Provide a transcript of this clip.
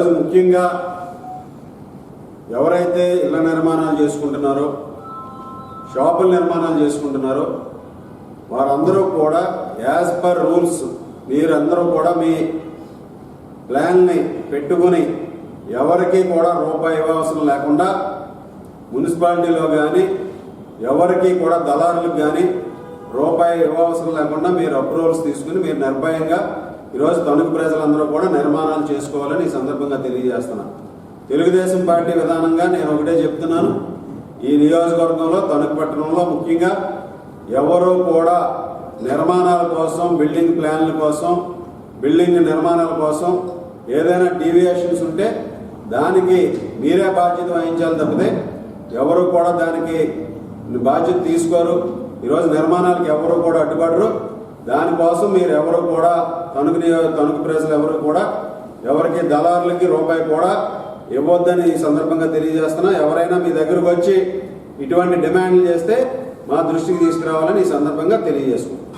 ఈరోజు ముఖ్యంగా ఎవరైతే ఇళ్ళ నిర్మాణాలు చేసుకుంటున్నారో షాపుల నిర్మాణాలు చేసుకుంటున్నారో వారందరూ కూడా యాజ్ పర్ రూల్స్ మీరందరూ కూడా మీ ప్లాన్ని పెట్టుకుని ఎవరికి కూడా రూపాయి ఇవ్వవసరం లేకుండా మున్సిపాలిటీలో కానీ ఎవరికి కూడా దళారులకు కానీ రూపాయి ఇవ్వవసరం లేకుండా మీరు అప్రూవల్స్ తీసుకుని మీరు నిర్భయంగా ఈరోజు తణుకు ప్రజలందరూ కూడా నిర్మాణాలు చేసుకోవాలని ఈ సందర్భంగా తెలియజేస్తున్నాను. తెలుగుదేశం పార్టీ విధానంగా నేను ఒకటే చెప్తున్నాను. ఈ నియోజకవర్గంలో తణుకు పట్టణంలో ముఖ్యంగా ఎవరు కూడా నిర్మాణాల కోసం బిల్డింగ్ ప్లాన్ల కోసం బిల్డింగ్ నిర్మాణాల కోసం ఏదైనా డీవియేషన్స్ ఉంటే దానికి మీరే బాధ్యత వహించాలి తప్పితే ఎవరు కూడా దానికి బాధ్యత తీసుకోరు. ఈరోజు నిర్మాణాలకు ఎవరు కూడా అడ్డుపడరు. దానికోసం మీరు ఎవరు కూడా తణుకు తణుకు ప్రజలు ఎవరు కూడా ఎవరికి దళారులకి రూపాయి కూడా ఇవ్వద్దని ఈ సందర్భంగా తెలియజేస్తున్నా. ఎవరైనా మీ దగ్గరకు వచ్చి ఇటువంటి డిమాండ్లు చేస్తే మా దృష్టికి తీసుకురావాలని ఈ సందర్భంగా తెలియజేసుకుంటాం